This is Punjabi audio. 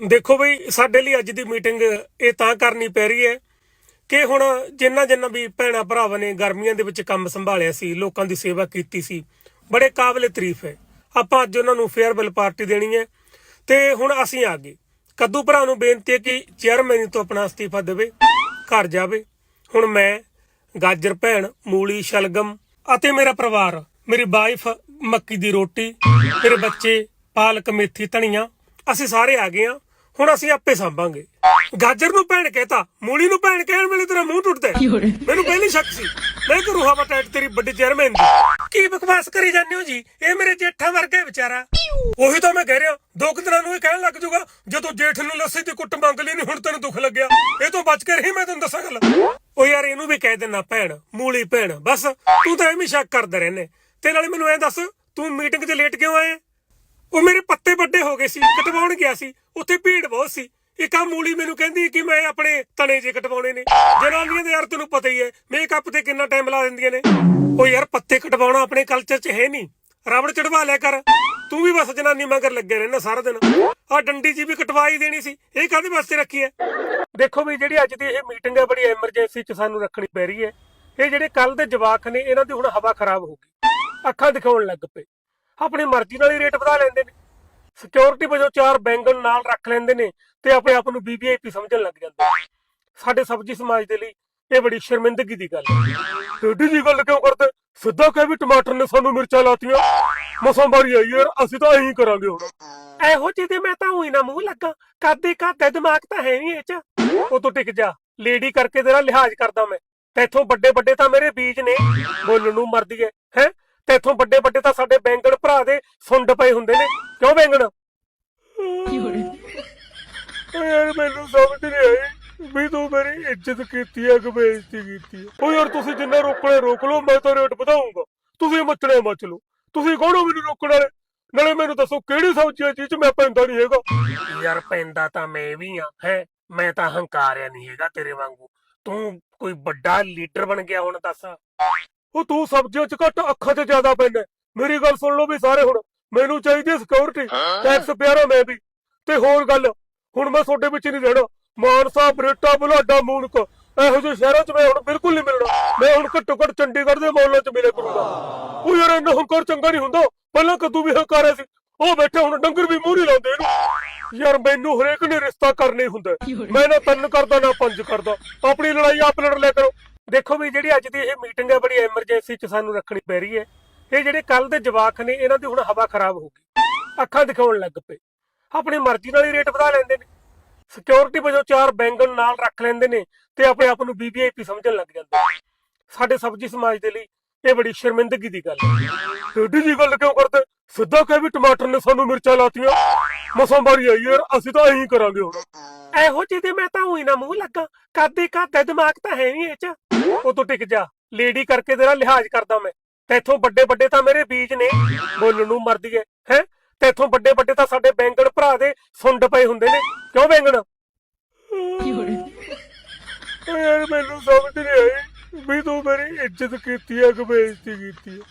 ਦੇਖੋ ਬਈ, ਸਾਡੇ ਲਈ ਅੱਜ ਦੀ ਮੀਟਿੰਗ ਇਹ ਤਾਂ ਕਰਨੀ ਪੈ ਰਹੀ ਹੈ ਕਿ ਹੁਣ ਜਿੰਨਾ ਜਿੰਨਾ ਵੀ ਭੈਣਾ ਭਰਾਵਾਂ ਨੇ ਗਰਮੀਆਂ ਦੇ ਵਿੱਚ ਕੰਮ ਸੰਭਾਲਿਆ ਸੀ, ਲੋਕਾਂ ਦੀ ਸੇਵਾ ਕੀਤੀ ਸੀ, ਬੜੇ ਕਾਬਲੇ ਤਾਰੀਫ ਹੈ। ਆਪਾਂ ਅੱਜ ਉਹਨਾਂ ਨੂੰ ਫੇਅਰਵੈਲ ਪਾਰਟੀ ਦੇਣੀ ਹੈ ਤੇ ਹੁਣ ਅਸੀਂ ਆ ਗਏ। ਕੱਦੂ ਭਰਾ ਨੂੰ ਬੇਨਤੀ ਹੈ ਕਿ ਚੇਅਰਮੈਨ ਤੋਂ ਆਪਣਾ ਅਸਤੀਫਾ ਦੇਵੇ, ਘਰ ਜਾਵੇ। ਹੁਣ ਮੈਂ, ਗਾਜਰ ਭੈਣ, ਮੂਲੀ, ਸ਼ਲਗਮ ਅਤੇ ਮੇਰਾ ਪਰਿਵਾਰ, ਮੇਰੀ ਵਾਈਫ ਮੱਕੀ ਦੀ ਰੋਟੀ, ਮੇਰੇ ਬੱਚੇ, ਪਾਲਕ, ਮੇਥੀ, ਧਨੀਆ, ਅਸੀਂ ਸਾਰੇ ਆ ਗਏ ਆ ਹੁਣ ਅਸੀਂ ਆਪੇ ਸੰਭਾਂਗੇ। ਗਾਜਰ ਨੂੰ ਭੈਣ ਕਹਤਾ ਮੂਲੀ ਨੂੰ ਭੈਣ ਕਹਿਣ ਵੇਲੇ ਤੇਰਾ ਮੂੰਹ ਟੁੱਟਦਾ ਹੈ। ਮੈਨੂੰ ਪਹਿਲੀ ਸ਼ੱਕ ਸੀ ਮੈਂ ਕਿ ਰੂਹਾ ਬਟੈਟ ਤੇਰੀ ਵੱਡੀ ਚੇਅਰਮੈਨ ਦੀ। ਕੀ ਬਕਵਾਸ ਕਰੀ ਜਾਂਦੇ ਹੋ ਜੀ? ਇਹ ਮੇਰੇ ਜੇਠਾ ਵਰਗਾ ਹੈ ਵਿਚਾਰਾ। ਉਹੀ ਤਾਂ ਮੈਂ ਕਹਿ ਰਿਹਾ ਦੋ ਕੁ ਦਿਨਾਂ ਨੂੰ ਇਹ ਕਹਿਣ ਲੱਗ ਜਾਊਗਾ ਜਦੋਂ ਜੇਠ ਨੂੰ ਲੱਸੀ ਦੀ ਕੁੱਟ ਮੰਗ ਲਈ ਨਹੀਂ ਹੁਣ ਤੈਨੂੰ ਦੁੱਖ ਲੱਗਿਆ। ਇਹ ਤੋਂ ਬਚ ਕੇ ਰਹੀ ਮੈਂ ਤੈਨੂੰ ਦੱਸਾਂ ਗੱਲ। ਉਹ ਯਾਰ ਇਹਨੂੰ ਵੀ ਕਹਿ ਦੇਣਾ ਭੈਣ ਮੂਲੀ ਭੈਣ ਬਸ ਤੂੰ ਤਾਂ ਐਵੇਂ ਸ਼ੱਕ ਕਰਦਾ ਰਹਿੰਦੇ ਤੇ ਨਾਲੇ ਮੈਨੂੰ ਐ ਦੱਸ ਤੂੰ ਮੀਟਿੰਗ 'ਚ ਲੇਟ ਕਿਉਂ ਆਇਆ? ਉਹ ਮੇਰੇ ਪੱਤੇ ਵੱਡੇ ਹੋ ਗਏ ਸੀ ਕਟਵਾਉਣ ਗਿਆ ਸੀ। ਉੱਥੇ ਭੀੜ ਬਹੁਤ ਸੀ। ਇੱਕ ਆ ਮੂਲੀ ਮੈਨੂੰ ਕਹਿੰਦੀ ਕਿ ਮੈਂ ਆਪਣੇ ਤਣੇ ਜੇ ਕਟਵਾਉਣੇ ਨੇ। ਜਨਾਨੀਆਂ ਦੇ ਯਾਰ ਤੈਨੂੰ ਪਤਾ ਹੀ ਹੈ ਮੇਕਅਪ ਤੇ ਕਿੰਨਾ ਟਾਈਮ ਲਾ ਦਿੰਦੀਆਂ ਨੇ। ਉਹ ਯਾਰ ਪੱਤੇ ਕਟਵਾਉਣਾ ਆਪਣੇ ਕਲਚਰ 'ਚ ਹੈ ਨਹੀਂ। ਰਬੜ ਚੜਵਾ ਲਿਆ ਕਰ। ਤੂੰ ਵੀ ਬਸ ਜਨਾਨੀ ਮਗਰ ਲੱਗੇ ਰਹਿਣਾ ਸਾਰਾ ਦਿਨ। ਆ ਡੰਡੀ ਜੀ ਵੀ ਕਟਵਾਈ ਦੇਣੀ ਸੀ। ਇਹ ਕਾਹਦੇ ਵਾਸਤੇ ਰੱਖੀ ਹੈ? ਦੇਖੋ ਵੀ ਜਿਹੜੀ ਅੱਜ ਦੀ ਇਹ ਮੀਟਿੰਗ ਹੈ, ਬੜੀ ਐਮਰਜੈਂਸੀ 'ਚ ਸਾਨੂੰ ਰੱਖਣੀ ਪੈ ਰਹੀ ਹੈ। ਇਹ ਜਿਹੜੇ ਕੱਲ ਦੇ ਜਵਾਕ ਨੇ, ਇਹਨਾਂ ਦੀ ਹੁਣ ਹਵਾ ਖਰਾਬ ਹੋ ਗਈ। ਅੱਖਾਂ ਦਿਖਾਉਣ ਲੱਗ ਪਏ। ਆਪਣੀ ਮਰਜ਼ੀ ਨਾਲ ਹੀ ਰੇਟ ਵਧਾ ਲੈਂਦੇ ਨੇ। ਸਿਕਿਉਰਿਟੀ ਵਜੋਂ ਚਾਰ ਬੈਂਗਣ ਨਾਲ ਰੱਖ ਲੈਂਦੇ ਨੇ ਤੇ ਆਪਣੇ ਆਪ ਨੂੰ ਵੀਵੀਆਈਪੀ ਸਮਝਣ ਲੱਗ ਜਾਂਦੇ ਸਾਡੇ ਸਬਜੀ ਸਮਾਜ ਦੇ ਲਈ ਇਹ ਬੜੀ ਸ਼ਰਮਿੰਦਗੀ ਦੀ ਗੱਲ ਹੈ। ਟੇਢੀ ਜੀ ਗੱਲ ਕਿਉਂ ਕਰਦੇ? ਸਿੱਧਾ ਕਹਿ ਵੀ ਟਮਾਟਰ ਨੇ ਸਾਨੂੰ ਮਿਰਚਾਂ ਲਾਤੀਆਂ। ਮਸਾਂ ਮਾਰੀ ਆਈ ਯਾਰ, ਅਸੀਂ ਤਾਂ ਐਂ ਕਰਾਂਗੇ ਹੁਣ। ਇਹੋ ਜਿਹੇ ਤੇ ਮੈਂ ਤਾਂ ਉਹੀ ਨਾ ਮੂੰਹ ਲੱਗਾ। ਕਾਦੇ ਕਾਦੇ ਦਿਮਾਗ ਤਾਂ ਹੈ ਨਹੀਂ ਇਹ ਚ। ਉਹ ਤੂੰ ਟਿਕ ਜਾ। ਲੇਡੀ ਕਰਕੇ ਤੇਰਾ ਲਿਹਾਜ਼ ਕਰਦਾ ਮੈਂ। ਤੈਥੋਂ ਵੱਡੇ ਵੱਡੇ ਤਾਂ ਮੇਰੇ ਬੀਜ ਨੇ। ਬੋਲਣ ਨੂੰ ਮਰਦੀ ਹੈ? ਹੈ ਤੈਥੋਂ ਵੱਡੇ ਵੱਡੇ ਤਾਂ ਸਾਡੇ ਬੈਂਗਣ ਭਰਾ ਦੇ ਸੁੰਡ ਪਏ ਹੁੰਦੇ ਨੇ। ਕਿਉਂ ਬੈਂਗਣ? ਓ ਯਾਰ ਮੈਨੂੰ ਸਮਝ ਨਹੀਂ ਆਈ। ਵੀ ਤੂੰ ਮੇਰੀ ਇੱਜ਼ਤ ਕੀਤੀ ਹੈ ਕਿ ਬੇਇੱਜ਼ਤੀ ਕੀਤੀ ਹੈ ਓ ਯਾਰ ਤੁਸੀਂ ਜਿੰਨਾ ਰੋਕਣੇ ਰੋਕ ਲਓ ਮੈਂ ਤਾਂ ਰੇਟ ਵਧਾਉਂਗਾ ਤੁਸੀਂ ਮੱਚਣੇ ਮੱਚ ਲਓ। ਤੁਸੀਂ ਕੌਣ ਹੋ ਮੈਨੂੰ ਰੋਕਣ ਵਾਲੇ? ਨਾਲੇ ਮੈਨੂੰ ਦੱਸੋ ਕਿਹੜੀ ਸਬਜ਼ੀ ਹੈ ਜਿਹ ਚ ਮੈਂ ਪੈਂਦਾ ਨਹੀਂ ਹੈਗਾ? ਯਾਰ ਪੈਂਦਾ ਤਾਂ ਮੈਂ ਵੀ ਆ ਹੈ? ਮੈਂ ਤਾਂ ਹੰਕਾਰਿਆ ਨਹੀਂ ਹੈਗਾ ਤੇਰੇ ਵਾਂਗੂ। ਤੂੰ ਕੋਈ ਵੱਡਾ ਲੀਡਰ ਬਣ ਗਿਆ ਹੁਣ ਦੱਸ। ਉਹ ਤੂੰ ਸਬਜ਼ੀਆਂ ਚ ਘੱਟ ਅੱਖਾਂ 'ਚ ਜ਼ਿਆਦਾ ਪੈਂਦਾ। ਮੇਰੀ ਗੱਲ ਸੁਣ ਲਓ ਵੀ ਸਾਰੇ ਹੁਣ। ਮੈਨੂੰ ਚਾਹੀਦੀ ਸਿਕਿਉਰਿਟੀ ਟੈਕਸ ਪਿਆਰਾ ਮੈਂ ਵੀ। ਤੇ ਹੋਰ ਗੱਲ, ਹੁਣ ਮੈਂ ਤੁਹਾਡੇ ਵਿੱਚ ਨਹੀਂ ਰਹਿਣਾ। ਮਾਨਸਾ, ਬਰੇਟਾ, ਬੁਲਾਡਾ, ਮੂਨਕ, ਇਹੋ ਜਿਹੇ ਸ਼ਹਿਰਾਂ 'ਚ ਮੈਂ ਹੁਣ ਬਿਲਕੁਲ ਨਹੀਂ ਮਿਲਣਾ। ਮੈਂ ਹੁਣ ਘੱਟੋ ਘੱਟ ਚੰਡੀਗੜ੍ਹ ਦੇ ਮੌਲਾਂ 'ਚ ਮਿਲਿਆ ਕਰੂੰਗਾ। ਉਹ ਯਾਰ ਇੰਨਾ ਹੰਕਾਰ ਚੰਗਾ ਨਹੀਂ ਹੁੰਦਾ। ਪਹਿਲਾਂ ਕਦੋਂ ਵੀ ਹੰਕਾਰਿਆ ਸੀ। ਉਹ ਬੈਠੇ ਹੁਣ ਡੰਗਰ ਵੀ ਮੂੰਹ ਲਾਉਂਦੇ ਇਹਨੂੰ। ਯਾਰ ਮੈਨੂੰ ਹਰੇਕ ਨੇ ਰਿਸ਼ਤਾ ਕਰਨਾ ਹੁੰਦਾ। ਮੈਂ ਨਾ ਤਿੰਨ ਕਰਦਾ, ਨਾ ਪੰਜ ਕਰਦਾ। ਆਪਣੀ ਲੜਾਈ ਆਪ ਲੜ ਲਿਆ ਕਰੋ। ਦੇਖੋ ਵੀ ਜਿਹੜੀ ਅੱਜ ਦੀ ਇਹ ਮੀਟਿੰਗ ਹੈ, ਬੜੀ ਐਮਰਜੈਂਸੀ 'ਚ ਸਾਨੂੰ ਰੱਖਣੀ ਪੈ ਰਹੀ ਹੈ। ਇਹ ਜਿਹੜੇ ਕੱਲ ਦੇ ਜਵਾਕ ਨੇ, ਇਹਨਾਂ ਦੀ ਹੁਣ ਹਵਾ ਖਰਾਬ ਹੋ ਗਈ। ਅੱਖਾਂ ਦਿਖਾਉਣ ਲੱਗ ਪਏ। ਆਪਣੀ ਮਰਜ਼ੀ ਨਾਲ ਹੀ ਰੇਟ ਵਧਾ ਲੈਂਦੇ ਨੇ। ਸਿਕਿਉਰਿਟੀ ਵਜੋਂ ਚਾਰ ਬੈਂਗਣ ਨਾਲ ਰੱਖ ਲੈਂਦੇ ਨੇ ਤੇ ਆਪਣੇ ਆਪ ਨੂੰ ਵੀਵੀਆਈਪੀ ਸਮਝਣ ਲੱਗ ਜਾਂਦੇ ਸਾਡੇ ਸਬਜੀ ਸਮਾਜ ਦੇ ਲਈ ਇਹ ਬੜੀ ਸ਼ਰਮਿੰਦਗੀ ਦੀ ਗੱਲ ਹੈ। ਟੇਢੀ ਜੀ ਗੱਲ ਕਿਉਂ ਕਰਦੇ? ਸਿੱਧਾ ਕਹਿ ਵੀ ਟਮਾਟਰ ਨੇ ਸਾਨੂੰ ਮਿਰਚਾਂ ਲਾਤੀਆਂ। ਮਸਾਂ ਮਾਰੀ ਆਈ ਯਾਰ, ਅਸੀਂ ਤਾਂ ਇਹੀ ਕਰਾਂਗੇ ਹੁਣ। ਇਹੋ ਜਿਹੀ ਤੇ ਮੈਂ ਤਾਂ ਉਹੀ ਨਾ ਮੂੰਹ ਲੱਗਾ। ਕਾਦੇ ਕਾਦੇ ਦਿਮਾਗ ਤਾਂ ਹੈ ਨਹੀਂ ਇਹ ਚ। ਉਹ ਤੂੰ ਟਿਕ ਜਾ। ਲੇਡੀ ਕਰਕੇ ਤੇਰਾ ਲਿਹਾਜ਼ ਕਰਦਾ ਮੈਂ। ਤੈਥੋਂ ਵੱਡੇ ਵੱਡੇ ਤਾਂ ਮੇਰੇ ਬੀਜ ਨੇ ਬੋਲਣ ਨੂੰ ਮਰਦੀ ਹੈ ਹੈ? ਤੈਥੋਂ ਵੱਡੇ ਵੱਡੇ ਤਾਂ ਸਾਡੇ ਬੈਂਗਣ ਭਰਾ ਦੇ ਸੁੰਡ ਪਏ ਹੁੰਦੇ ਨੇ, ਕਿਉਂ ਬੈਂਗਣ? ਯਾਰ ਮੈਨੂੰ ਸਮਝ ਨਹੀਂ ਆਈ ਵੀ ਤੂੰ ਮੇਰੀ ਇੱਜ਼ਤ ਕੀਤੀ ਆ, ਕਿ ਬੇਇੱਜ਼ਤੀ ਕੀਤੀ ਹੈ